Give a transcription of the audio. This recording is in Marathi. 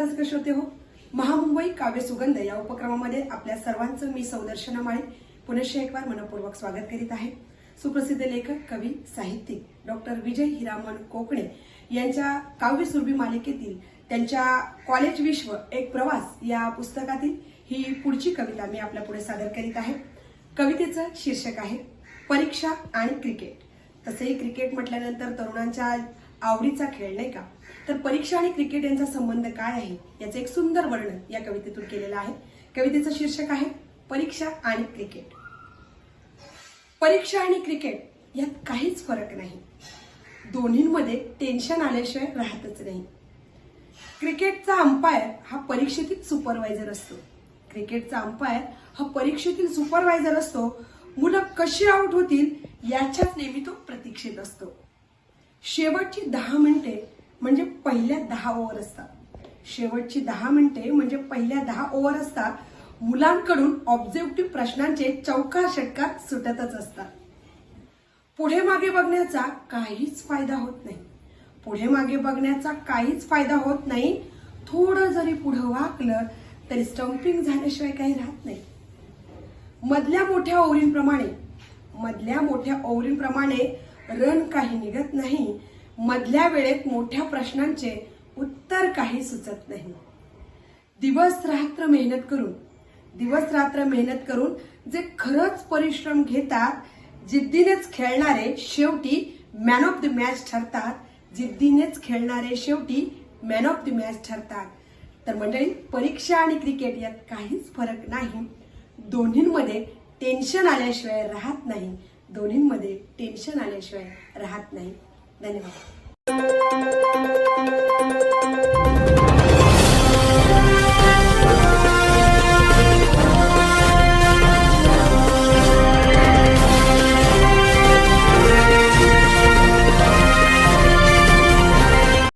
रसिक श्रोते हो? महामुंबई काव्य सुगंध या उपक्रमामध्ये आपल्या सर्वांचं मी सौदर्शना माळे पुनश्च एकवार मनपूर्वक स्वागत करीत आहे. सुप्रसिद्ध लेखक कवी साहित्यिक डॉक्टर विजय हिरामन कोकणे यांच्या काव्य सुरभी मालिकेतील त्यांच्या कॉलेज विश्व एक प्रवास या पुस्तकातील ही पुढची कविता मी आपल्या पुढे सादर करीत आहे. कवितेचं शीर्षक आहे परीक्षा आणि क्रिकेट. तसेही क्रिकेट म्हटल्यानंतर तरुणांच्या आवडीचा खेळ नाही का? तर परीक्षा आणि क्रिकेट यांचा संबंध काय आहे? याचं एक सुंदर वर्णन या कवितेतून केलेलं आहे. कवितेचं शीर्षक आहे परीक्षा आणि क्रिकेट. परीक्षा आणि क्रिकेट यात काहीच फरक नाही. दोन्हींमध्ये टेन्शन आल्याशिवाय राहतच नाही. क्रिकेटचा अंपायर हा परीक्षेतील सुपरवायझर असतो. क्रिकेटचा अंपायर हा परीक्षेतील सुपरवायझर असतो. मुलं कशी आउट होतील याच्याच नेहमी तो प्रतीक्षेत असतो. शेवटची दहा मिनिटे म्हणजे पहिल्या दहा ओव्हर असतात. शेवटची दहा मिनिटे म्हणजे पहिल्या दहा ओव्हर असतात. मुलांकडून ऑब्जेक्टिव्ह प्रश्नांचे चौकार षटकार सुटतच असतात. पुढे मागे बघण्याचा काहीच फायदा होत नाही. पुढे मागे बघण्याचा काहीच फायदा होत नाही. थोडं जरी पुढं वाकलं तरी स्टम्पिंग झाल्याशिवाय काही राहत नाही. मधल्या मोठ्या ओव्हरींप्रमाणे मधल्या मोठ्या ओव्हरींप्रमाणे रन काही निघत नाही. मधल्या वेळेत मोठ्या प्रश्नांचे उत्तर काही सुचत नाही. दिवस रात्र मेहनत करून दिवस रात्र मेहनत करून जे खरंच परिश्रम घेतात जिद्दीनेच खेळणारे शेवटी मॅन ऑफ द मॅच ठरतात. जिद्दीनेच खेळणारे शेवटी मॅन ऑफ द मॅच ठरतात. तर मंडळी परीक्षा आणि क्रिकेट यात काहीच फरक नाही. दोन्हींमध्ये टेन्शन आल्याशिवाय राहत नाही. दोन्हींमध्ये टेन्शन आल्याशिवाय राहत नाही. धन्यवाद.